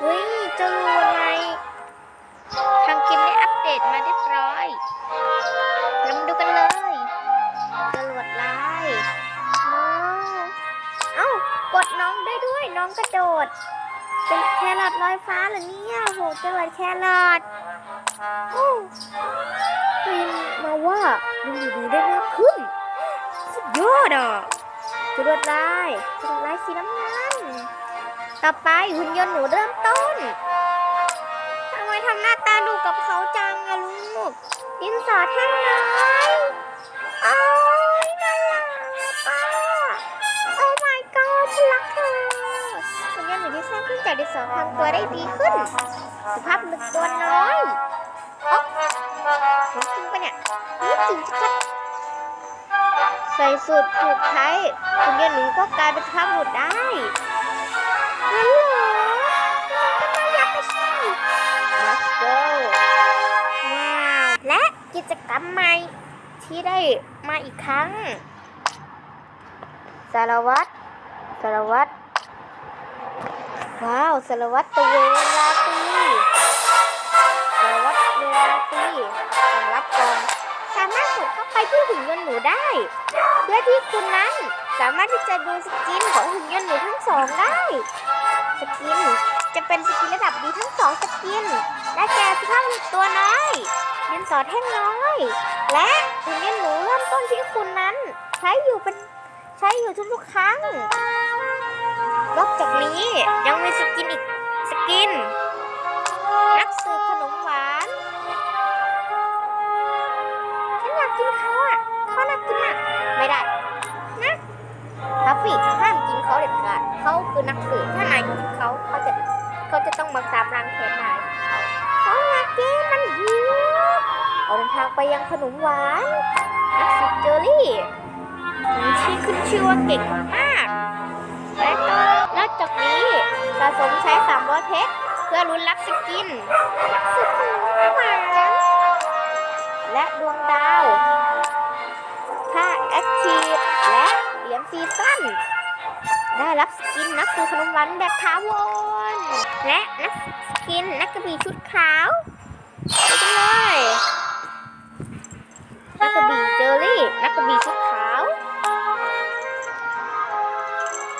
เฮ้ยจะรู้ไงทางเกมได้อัปเดตมาเรียบร้อยเรามาดูกันเลยจรวดลายเอ้ากดน้องได้ด้วยน้องกระโดด เป็นแครอทลอยฟ้าเหรอเนี่ยโหจรวดแครอทโอ้ยินมาว่ามันอยู่ดีได้มากขึ้นสุดยอดอะจรวดลายจรวดลายสีน้ำเงิน ต่อไปหุ่นยนต์หนูเริ่มต้นทำไมทำหน้าตาดูกับเขาจังอะลูกดินสอแท่งน้อยโอ้ยน่ารักป้าโอ้ my god ฉันรักเธอหุ่นยนต์หนูที่สร้างขึ้นจากดินสอทำตัวได้ดีขึ้น สุภาพบุรุษตัวน้อยอ๊อกของจริงปะเนี่ยนี่จริงชัดใส่สูตรผูกไทยหุ่นยนต์หนูก็กลายเป็นสุภาพบุรุษได้ งั้นเหรอก็น่ารักไปสิ Let's go ว้าวและกิจกรรมใหม่ที่ได้มาอีกครั้ง สารวัตรสารวัตรว้าวสารวัตรตะเวนลาตีสารวัตรเวลาตีต้องรับกองสามารถกดเข้าไปที่หุ่นยนต์หนูได้ เพื่อที่คุณนั้น สามารถที่จะดูสกินของหุ่นยนต์หนูทั้งสองได้ สกินจะเป็นสกินระดับดีทั้งสองสกินได้แก่สภาพตัวน้อยดินสอแท่งน้อย และหุ่นยนต์หนูเริ่มต้นที่คุณนั้น ใช้อยู่เป็นใช้อยู่ทุกๆครั้งนอกจากนี้ยังมีสกินอีกสกินนักสืบขนมหวานฉันอยากกินเขาอะเขาน่ากินอะ ไม่ได้ ฟีดห้ามกินเขาเด็ดขาดเขาคือนักสืบถ้านายกินเขาเขาจะเขาจะต้องมาตามรังแค้นนายเขาอากกินมันหิวเอาเดินทางไปยังขนมหวานนักสืบเจอรี่มีชื่อขึ้นชื่อว่าเก่งมากและก็นอกจากนี้สะสมใช้300เพชรเพื่อลุ้นรับสกินนักสืบขนมหวานและดวงดาวค่าแอคทีฟ ซีซั่นได้รับสกินนักซื้อขนมหวานแบบถาวรและนักสกินนักกระบี่ชุดขาวไปกันเลยนักกระบี่เจอรี่ นักกระบี่ชุดขาว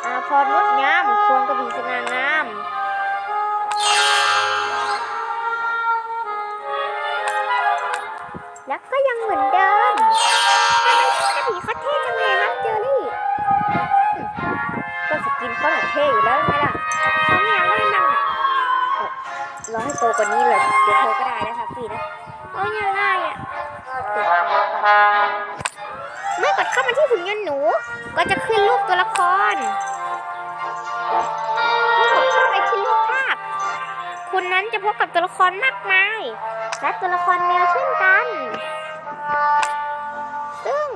อาพรงดงามควงกระบี่สง่างามแล้วก็ยังเหมือนเดิมทำไมกระบี่เขาเท่จังเลยครับเจอรี่ ก็สกินเขาหนังเท่อยู่แล้วไงล่ะเขาไม่อยากได้มันอะเรอให้โตกว่านี้เลยเดี๋ยวเธอก็ได้นะคะพี่นะเขาอยากได้อะเมื่อกดเข้ามาที่หุ่นยนต์หนู ก็จะขึ้นรูปตัวละครเมื่อกดเข้าไปที่รูปภาพคุณนั้นจะพบกับตัวละครมากมาย และตัวละครแมวเช่นกัน ซึ่ง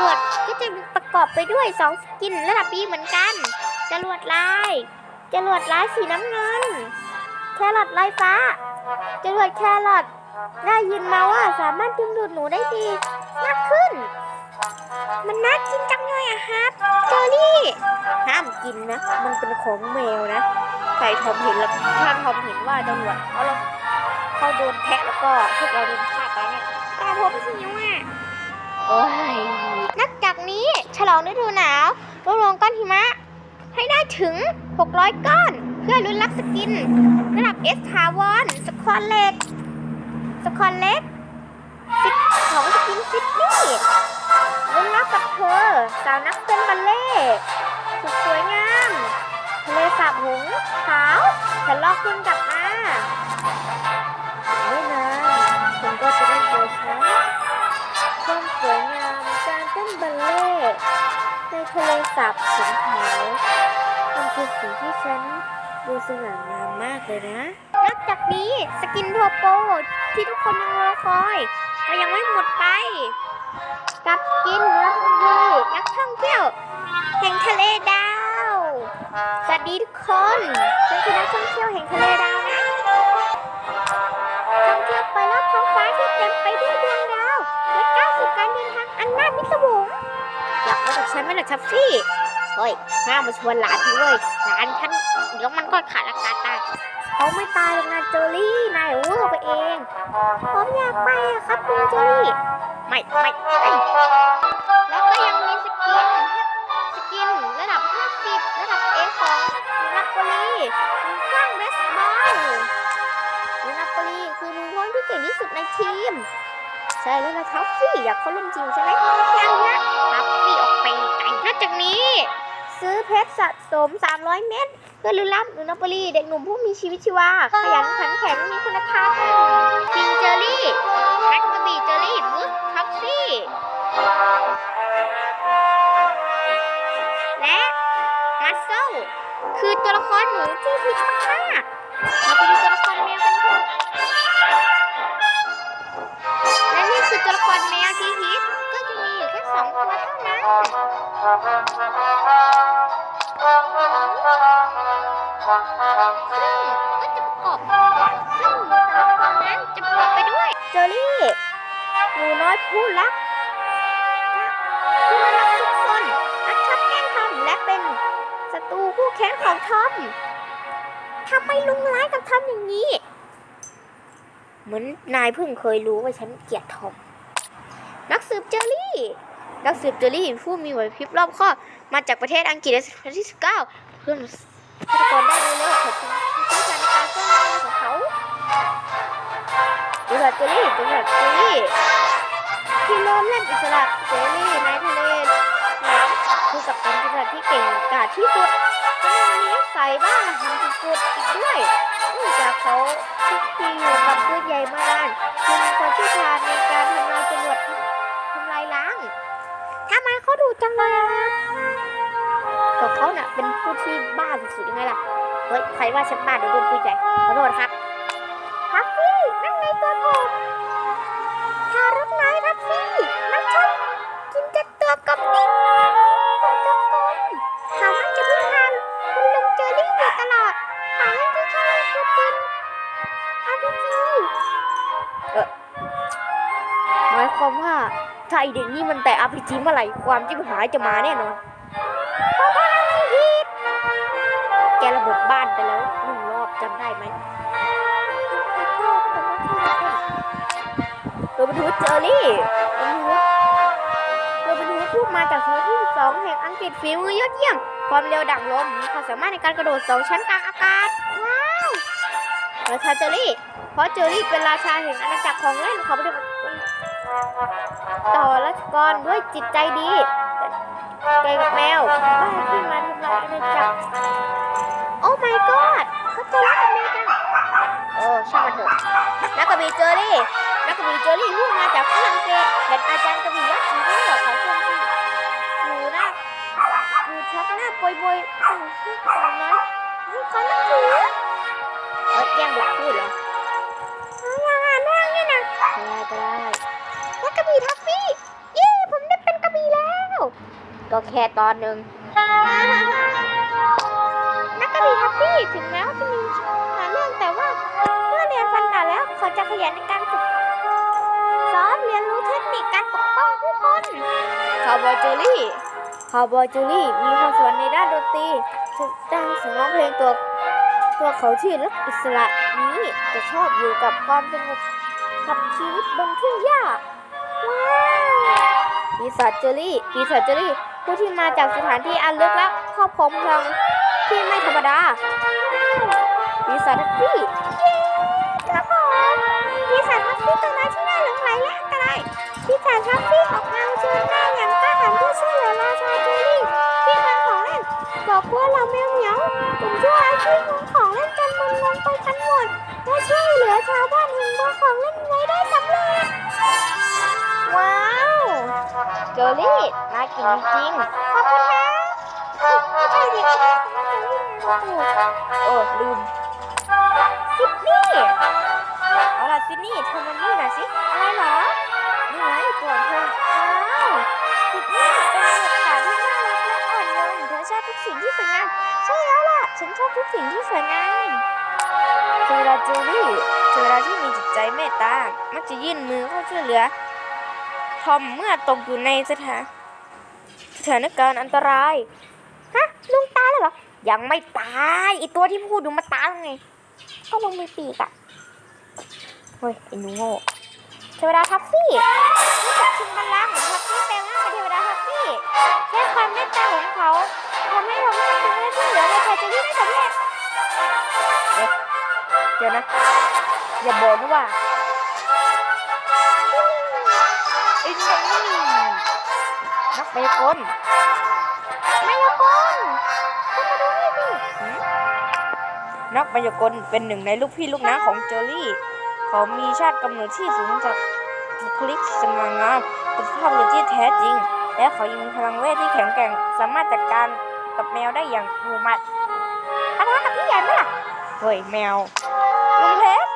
รวดก็จะประกอบไปด้วย 2 สกินระดับบีเหมือนกัน จรวดลาย จรวดลายสีน้ำเงิน แครอทลายฟ้า จรวดแครอทได้ยินมาว่าสามารถดึงดูดหนูได้ดีมากขึ้น มันน่ากินจังเลยอะครับเจอรี่ห้ามกินนะ มันเป็นของแมวนะใครทอมเห็นแล้วถ้าทอมเห็นว่าจรวดเขาเราเขาโดนแทะแล้วก็พวกเราโดนฆ่าไปเนี่ยตาผมสิวอะ โอ้ยนอกจากนี้ฉลองฤดูหนาวรวบรวมก้อนหิมะ ให้ได้ถึง 600 ก้อน เพื่อลุ้นรับสกิน ระดับเอสทาวอนสควอตเล็กสควอตเล็กของสกินซิดนี่ลุ้นรับกับเธอ สาวนักเต้นบัลเล่สุดสวยงามทะเลสาบหงส์ขาวฉันรอคุณกลับมาไม่นานคุณก็จะได้เจอฉัน บัลเล่ในทะเลสาบส์ขาวมันคือสิ่งที่ฉันดูสง่างามมากเลยนะ นอกจากนี้สกินทัวโปที่ทุกคนยังรอคอย ก็ยังไม่หมดไป กับสกินนักดีนักท่องเที่ยว แห่งทะเลดาว สวัสดีทุกคนฉันคือนักท่องเที่ยวแห่งทะเลดาว และก้าวสู่การเดินทางอันน่าพิศวงอยากมากับฉันไหมล่ะทัฟฟี่เฮ้ยห้ามมาชวนหลานพี่เว้ยหลานฉันเดี๋ยวมันก็ขาดอากาศตายเขาไม่ตายหรอกนะเจอรี่นายเวอร์ไปเองผมอยากไปอะครับคุณเจอรี่ไม่ไม่ไม่แล้วก็ยังมีสกินสกินระดับ 50 ระดับ A ของนาโปลีมือข้างเบสบอลนาโปลีคือมือพ้นที่เก่งที่สุดในทีม ช่แล้วนะทัฟฟี่อยากเขาเล่นจริงใช่ไหมยังนะทัฟฟี่ออกไปไกลนอกจากนี้ ซื้อเพชรสะสม 300 เม็ดเพื่อลือล้ำหนูนาโปลีเด็กหนุ่มผู้มีชีวิตชีวาขยันขันแข็งมีคุณธรรมคิงเจอรี่แม็กกะบีเจอรี่บุ๊สทัฟฟี่และมัสเซลคือตัวละครหนูที่ฮิตมากๆเราไปดูตัวละครแมวกันเถอะ คือตัวละครแมวที่ฮิตก็จะมีอยู่แค่สองตัวเท่านั้นซึ่งก็จะประกอบซึ่งแต่ละตัวนั้นจะประกอบไปด้วยเจอรี่หนูน้อยผู้รักผู้รักทุกคนนักชอบแกล้งทอมและเป็นศัตรูคู่แค้นของทอมทำไมลุงร้ายกับทอมอย่างนี้ เหมือนนายเพิ่งเคยรู้ว่าฉันเกลียดทอม นักสืบเจอรี่นักสืบเจอรี่ผู้มีไหวพริบรอบคอบมาจากประเทศอังกฤษในศตวรรษที่19เพื่อนฆาตกรได้ดูแล้วขอบคุณที่ช้ในการสร้างงานของเขาบริษัทเจอรี่บริษัทเจอรี่ที่เริ่มเล่นอิสระเสรีในทะเลน้ำคือกับเป็นบริษัทที่เก่งกาจที่สุดและยังมีนิสัยบ้าหันสุดๆอีกด้วยเนื่องจากเขาทุกทีอยู่กับปืนใหญ่มานานจึงมีความเชี่ยวชาญในการทำลายจรวด ทำลายล้างทำไมเขาดูจังเลยอะครับก็เขาน่ะเป็นผู้ที่บ้าสุดๆยังไงล่ะ เฮ้ย ใครว่าฉันบ้าเดี๋ยวโดนปืนใหญ่ขอโทษครับทัฟฟี่นั่นไงตัวผมทารกน้อยทัฟฟี่นักชอบกินแต่ตัวกบดิบตัวกลมเขามักจะพึ่งพานคุณลุงเจอรี่อยู่ตลอดเขาเล่นที่ชอบเล่นคือกินอาร์พีจีเออหมายความว่า ถ้าไอเด็กนี่มันแต่ RPG เมื่อไหร่ความจิ้มหายจะมาแน่นอนเพราะว่อะไรผิดแกระเบิดบ้านไปแล้วหนึ่งรอบจำได้ไหมโรบันฮูดเจอรี่โรบันฮูดโรบันฮูดพูดมาจากสมัยที่สองแห่งอังกฤษฝีมือยอดเยี่ยม ความเร็วดักลม มีความสามารถในการกระโดดสองชั้นกลางอากาศ ว้าวราชาเจอรี่ เพราะเจอรี่เป็นราชาแห่งอาณาจักรของเล่นเขาไม่ได้ ต่อรัชกรด้วยจิตใจดีเก่งกับแมวบ้าที่มาทำลายอาณาจักรโอ้ my god เขาจะรักกับแมวจังโอ้ช่างมันเถอะนักกบีเจอรี่นักกบีเจอรี่พูดมาจากฝรั่งเศสเป็นอาจารย์กบียอดฝีมือของคนที่อยู่นะอยู่ชักหน้าปอยบอยของที่ของน้อยที่เขานักถือเฮ้ยแย่งบทพูดเหรอเอาอย่างอ่านว่างเนี่ยนะได้ก็ได้ และกระบี่ทัฟฟี่ เย้ ผมได้เป็นกระบี่แล้ว ก็แค่ตอนหนึ่งนักกระบี่ทัฟฟี่ถึงแม้ว่าจะมีหาเรื่องแต่ว่าเมื่อเรียนฟันดาบแล้วเขาจะขยันในการฝึกซ้อมเรียนรู้เทคนิคการปกป้องผู้คนคาวบอยจูลี่คาวบอยจูลี่มีความสวรรค์ในด้านดนตรีด้านเสียงร้องเพลงตัวตัวเขาชื่อรักอิสระนี้จะชอบอยู่กับความสงบกับชีวิตบนทุ่งหญ้าว้าว ปีศาจเจอรี่ปีศาจเจอรี่ ผู้ที่มาจากสถานที่อันลึกลับครอบครองพลังที่ไม่ธรรมดาปีศาจทัฟฟี่เย้ครับผมปีศาจทัฟฟี่ตัวน้อยที่น่าหลงไหลและอันตรายปีศาจทัฟฟี่ออกมาเชิญหน้าอย่างกล้าหาญเพื่อช่วยเหลือราชาเจอรี่ที่มันของเล่นบอกว่าเราแมวเหมียวกลุ่มชั่วร้ายที่งงของเล่นกันมึนงงไปกันหมดและช่วยเหลือชาวบ้านห่งเมือของเล่นไว้ได้สำเร็จว้าว เจอรี่น่ากินจริงขอบคุณนะไม่ใช่ดิเออลืมซิดนี่เอาล่ะซิดนี่เธอมานี่หน่อยสิอะไรเหรอนี่ไงตัวเธอว้าวซิดนี่เป็นเด็กสาวที่น่ารักและอ่อนโยนเธอชอบทุกสิ่งที่สวยงามใช่แล้วล่ะฉันชอบทุกสิ่งที่สวยงามเจอราจอรี่เจอราที่มีจิตใจเมตตามักจะยื่นมือเข้าช่วยเหลือ ทอมเมื่อตกอยู่ในสถานสถานการณ์อันตรายทายแล้วเหรอ ยังไม่ตายไอตัวที่พูดดูมาตายไงก็ลงมีปีกอะเฮ้ยไอ้หนูโง่เทวดาทัฟฟี่นี่จับชิงบัลลังก์ทัฟฟี่แปลงร่างเป็นเทวดาทัฟฟี่แค่ความเมตตาของเขาทำให้เราไม่ต้องได้ช่วยเหลือในชายจะยิ่งได้สำเร็จเดี๋ยวนะ อย่าบอกนะว่า อินนี่นักเบกลมายากลเข้ามาดูนี่สิหืมนักมายากลเป็นหนึ่งในลูกพี่ลูกน้าของเจอรี่ เขามีชาติกำเนิดที่สูงจากบุคลิกสง่างามเป็นภาพบุรุษที่แท้จริง และเขายังมีพลังเวทที่แข็งแกร่ง สามารถจัดการกับแมวได้อย่างหมู่หมัดอะไรกับพี่ใหญ่ไหมล่ะเฮ้ยแมว ลุงเพชร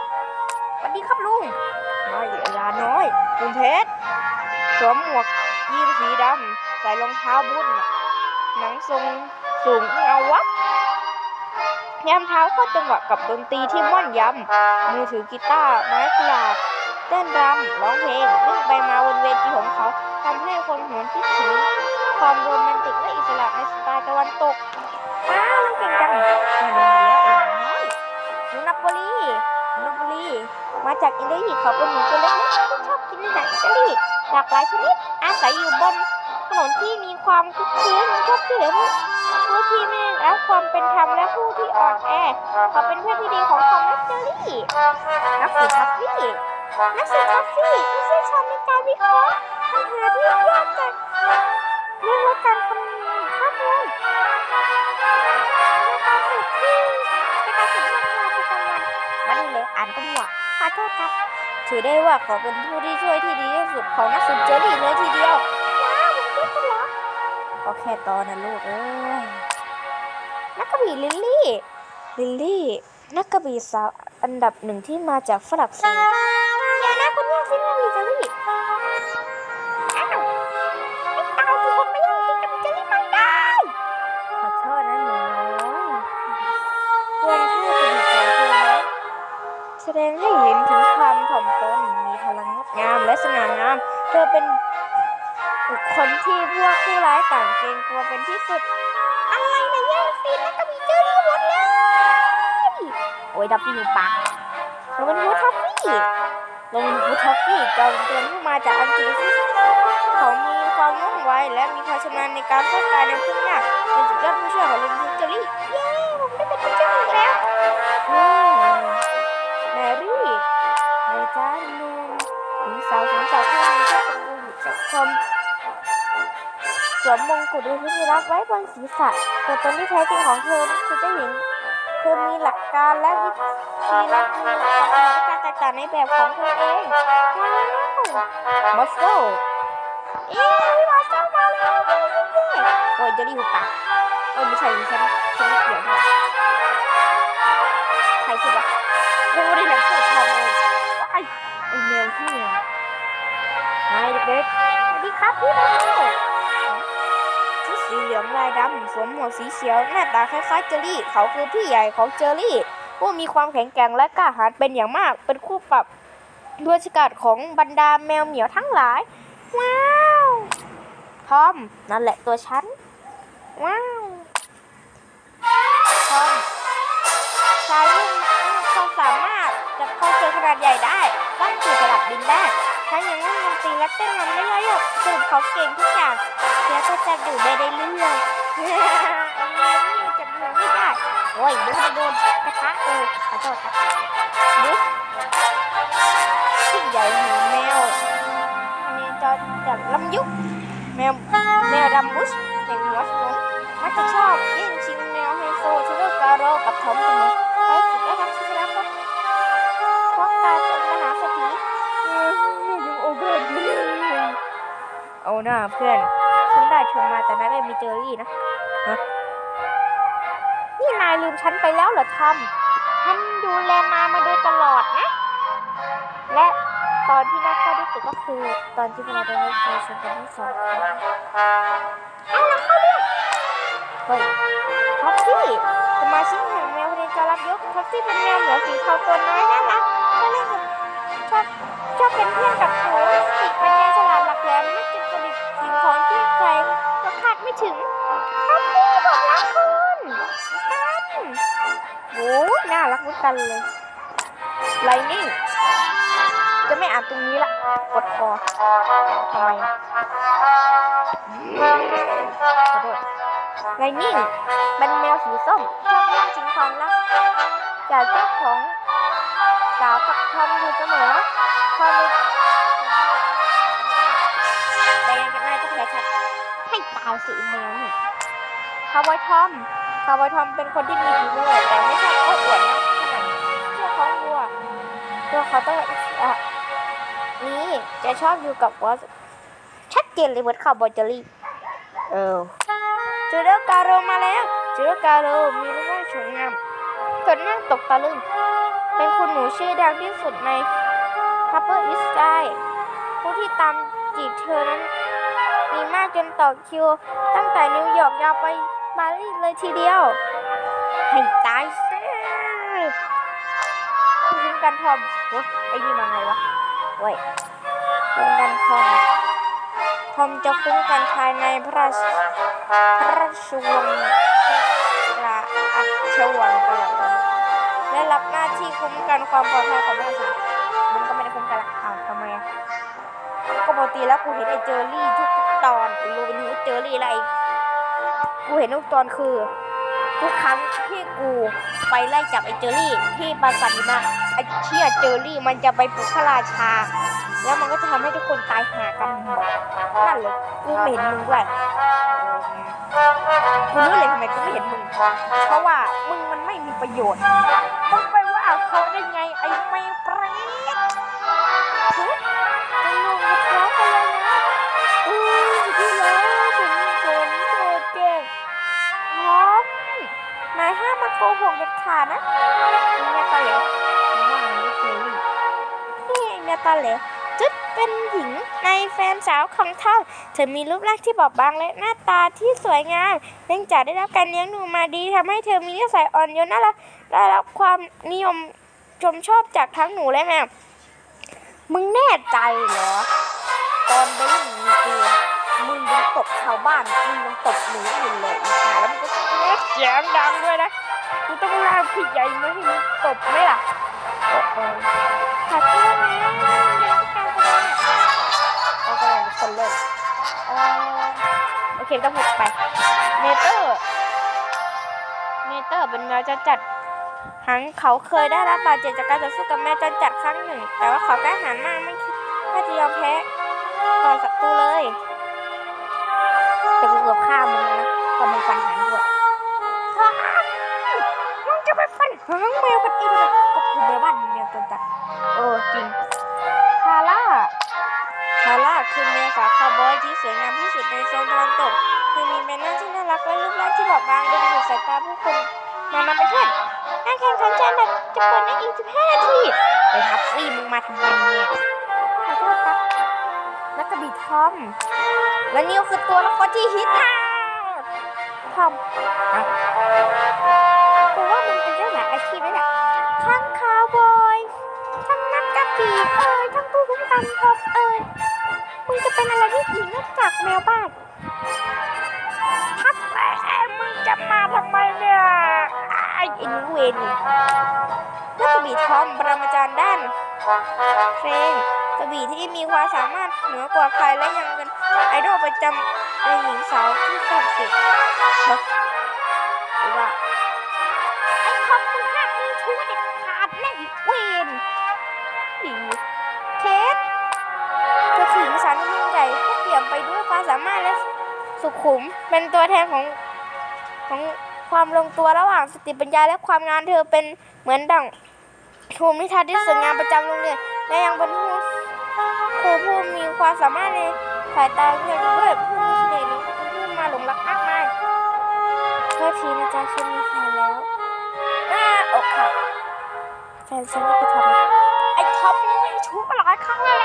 สวัสดีครับลุงน้อยเวลาน้อย ลุงเพชร สวมหมวกยีนสีดำใส่รองเท้าบูทหนังทรงสูงเงาวับยามเท้าเข้าจังหวะกับดนตรีที่ม่อนยำมือถือกีตาร์ไม้กลาบเต้นรำร้องเพลงวิ่งไปมาบนเวทีของเขาทำให้คนหวนคิดถึงความโรแมนติกและอิสระในสไตล์ตะวันตกว้าวมันเก่งจังแน่นอนแล้วเองน้อยหนูนาโปลีนูนาโปลีมาจากอิตาลีเขาเป็นหนูตัวเล็กๆที่ชอบ กินอาหารอิตาลีหลากหลายชนิด อาศัยอยู่บนถนนที่มีความคึกคืนชอบช่วยเหลือผู้ผู้ที่ไม่รับความเป็นธรรมและผู้ที่อ่อนแอเขาเป็นเพื่อนที่ดีของคอมมิชเจอรี่นักสืบทัฟฟี่นักสืบทัฟฟี่ที่เชี่ยวชาญในการวิเคราะห์ปัญหาที่ยากจากเรื่องและการคำนวณข้อมูลการสืบที่ในการสืบเรื่องราวประจำวันมาได้เลยอ่านก็มั่วขอโทษครับ ถือได้ว่าเขาเป็นผู้ที่ช่วยที่ดีที่สุดของนักสืบเจอรี่เลยทีเดียวว้าวผมคิดคุณเหรอก็แค่ตอนนะลูกเอ้ยนักกระบี่ลิลลี่ ลิลลี่ นักกระบี่สาวอันดับหนึ่งที่มาจากฝรั่งเศสเดี๋ยวนะคุณแย่งซินารีเจอรี่อ้าวไม่ตายสิคนไม่แย่งซินารีเจอรี่ไม่ได้ ขอโทษนะหนูน้อยเพื่อน ดงให้เห็นถึงความถ่อมตนมีพลังงดงามและสง่างาม เธอเป็นบุคคลที่พวกผู้ร้ายต่างเกรงกลัวเป็นที่สุด อะไรนะแย่งซีนแล้วก็มีเจอรี่หมดเลยโอ้ยดับอยู่ปากโรบินฮูดท็อฟฟี่โรบินฮูดท็อฟฟี่จอมโจรที่มาจากอังกฤษเขามีความว่องไวและมีความชำนาญในการป้องกันในทุกอย่างเป็นสุดยอดผู้ช่วยของโรบินฮูดเจอรี่เย้ผมได้เป็นผู้ช่วยแล้ว เมจานูนหญิงสาวสมศักดิ์ที่มีชาติตระกูลสังคมสวมมงกุฎด้วยที่รักไว้บนศีรษะตัวตนที่แท้จริงของเธอคือเจ้าหญิงเธอมีหลักการและวิธีและมีหลักการการแตกต่างในแบบของเธอเองว้าวมอสโกเอ๊ะมอสโกมาแล้วเย้โอ้ยเจะรีบปากโอ้ยไม่ใช่ฉันฉันไม่เขียนหรอกใครพูดวะกูได้แหละพูดทำเลย ว้ไอเมลที่เนี่ยนายเด็กๆสวัสดีครับพี่มาโชุดสีเหลืองลายดำสวมหมวกสีเขียวหน้าตาคล้ายๆเจอรี่ เขาคือพี่ใหญ่ของเจอรี่ผู้มีความแข็งแกร่งและกล้าหาญเป็นอย่างมาก เป็นคู่ปรับด้วยชกาศของบรรดาแมวเหมียวทั้งหลาย ว้าวทอมนั่นแหละตัวฉัน ว้าวทอม ใหญ่ได้สร้างสื่อสลับบินได้ทั้งยังเล่นดนตรีและเต้นรำได้เยอะสรุปเขาเก่งทุกอย่างเดี๋ยวจะจับดูได้ได้เรื่อยๆจับดูไม่ได้โอ้ยดูจะโดนกระทะเออขอโทษครับบุ๊สที่ใหญ่หนูแมวอันนี้จะจับลำยุกแมวแมวดำบุชแห่งหัวสนนมักจะชอบแย่งชิงแมวไฮโซที่เลือการโรกับทอมเสม เวอร์อยู่เอาหน้าเพื่อนฉันได้เธอมาแต่นายไม่มีเจอรี่นะฮะนี่นายลืมฉันไปแล้วเหรอทอมฉันดูแลนายมาโดยตลอดนะ และตอนที่น่าเศร้าที่สุดก็คือตอนที่พวกเราได้ให้เจอฉันกันทั้งสองเอาละเข้าเรื่องเฮ้ยท็อปซี่สมาชิกแห่งแมวพเนจรรับยกท็อปซี่เป็นแมวเหลือสีเทาตัวน้อยน่ารักชอบเล่นกับชอบ ชอบเป็นเพื่อนกับหนูสติปัญญาฉลาดหลักแหลมไม่จุดประดิษฐ์สิ่งของที่ใครก็คาดไม่ถึงท็อปซี่ผมรักคุณโอ้น่ารักเหมือนกันเลยไลนิ่งจะไม่อ่านตรงนี้ละกดคอทำไมขอโทษไลนิ่งเป็นแมวสีส้มชอบเล่นชิงความรักจากเจ้าของ สาวกับทอมอยู่เสมอทอมแต่ยังกันนายก็แพ้ชัดให้ตายสิแมวนี่คาวบอยทอมคาวบอยทอมเป็นคนที่มีฝีมือแต่ไม่ใช่โอ้อวดนะขนาดเชื่อของวัว ตัวเขาต้องอิสระนี่จะชอบอยู่กับวอสชัดเจนเลยเหมือนคาวบอยเจอรี่เออจูโดการโรมาแล้วจูโดการโรมีรูปร่างสวยงามจนนั่งตกตะลึง เป็นคุณหนูชื่อดังที่สุดใน h a r p e r East Side ผู้ที่ตามจีบเธอนั้น มีมากจนต่อคิว ตั้งแต่นิวยอร์กยาวไปปารีสเลยทีเดียว ให้ตายซิคุณกันทอมไอ้นี่มาไงวะเว้ยคุณกันทอมทอมจะคุ้มกันภายในพระราชพระราชวังราอัชวังตลอด และรับหน้าที่คุ้มกันความปลอดภัยของประชาชนมันก็ไม่ได้คุ้มกันละอ้าวทำไมก็ปกติแล้วกูเห็นไอ้เจอรี่ทุกตอนกูรู้เป็นว่าเจอรี่อะไร กูเห็นทุกตอนคือ ทุกครั้งที่กู ไปไล่จับไอ้เจอรี่ที่ปราสาทหิมะไอ้เชี่ยเจอรี่มันจะไปปลุกพระราชา แล้วมันก็จะทำให้ทุกคนตายหากันนั่นเลยกูไม่เห็นมึงด้วยกูรู้เลยทำไมกูไม่เห็นมึง เพราะว่ามึงมันไม่มีประโยชน์มึงไปว่าเขาได้ไงไอ้ไม่เปร โกหกเด็ดขาดนะเนี่ยตาเหลวว่าไงเจอรี่นี่ไอ้เนี่ยตาเหลวจุดเป็นหญิงในแฟนสาวของเท่า เธอมีรูปร่างที่บอบบางและหน้าตาที่สวยงาม เนื่องจากได้รับการเลี้ยงดูมาดีทำให้เธอมีนิสัยอ่อนโยนน่ารักได้รับความนิยมชมชอบจากทั้งหนูและแมว มึงแน่ใจเหรอ ตอนไปเล่นมีเกมมึงยังตบชาวบ้าน มึงยังตบหนูอยู่เลยอีกค่ะแล้วมึงก็เสียงดังด้วยนะ ต้องลากพี่ใหญ่มาให้มึงตบไหมล่ะโอ้โหขอโทษนะเดี๋ยวการแสดงเขากำลังเป็นคนเล่นเอ่อโอเคต้องพูดไป เนเตอร์ เนเตอร์เป็นแมวจรจัดหังเขาเคยได้รับบาดเจ็บจากการต่อสู้กับแมวจรจัดครั้งหนึ่ง แต่ว่าเขากล้าหาญมากไม่คิดว่าจะยอมแพ้ต่อศัตรูเลยแต่กูเกือบฆ่ามึงนะก็มึงฟันหางด้วย จะไปฟันหางแมวกันเองเลยก็คือแมวบ้านแมวจรจัดเออจริงคาร่าคาร่าคือแมวสาวคาวบอยที่สวยงามที่สุดในโซนตะวันตกเธอมีใบหน้าที่น่ารักและรูปร่างที่บอบบางดึงดูดสายตาผู้คนมานำเป็นเพื่อนการแข่งขันจะอันดับจะเปิดในอีก 15 นาทีไปทับซี่มึงมาทำไมเนี่ยขอโทษครับนักกระบี่ทอม และนี่ก็คือตัวละครที่ฮิตมากทอมอะ กูว่ามึงเป็นเจ้าหน้าอาชีพนี่แหละทั้งคาวบอยทั้งนักกระบี่เอ่ยทั้งผู้คุ้มกันทอมเอ่ยมึงจะเป็นอะไรที่อีกนอกจากแมวบ้านทับแต่มึงจะมาทำไมเนี่ยไอ้อินเวนนี่แล้วกระบี่ทอมปรมาจารย์ด้านเพลงกระบี่ที่มีความสามารถเหนือกว่าใครและยังเป็นไอดอลประจำในหญิงสาวที่ฝรั่งเศสามสารถและสุขุม เป็นตัวแทนของของความลงตัวระหว่างสติปัญญาและความงานเธอเป็นเหมือนดั่งภูมิทัศน์ที่สวยงามประจำโรงเรียนและยังเป็นผู้คือผู้มีความสามารถในสายตาเพียงด้วยผู้มีเสน่ห์ผู้มาหลงรักมากมายโทษทีนะจ๊ะฉันมีแฟนแล้วอ้าอกหักแฟนฉันก็ไปทำไอ้ท็อปนี่ชู้มาหลายครั้งแล้ว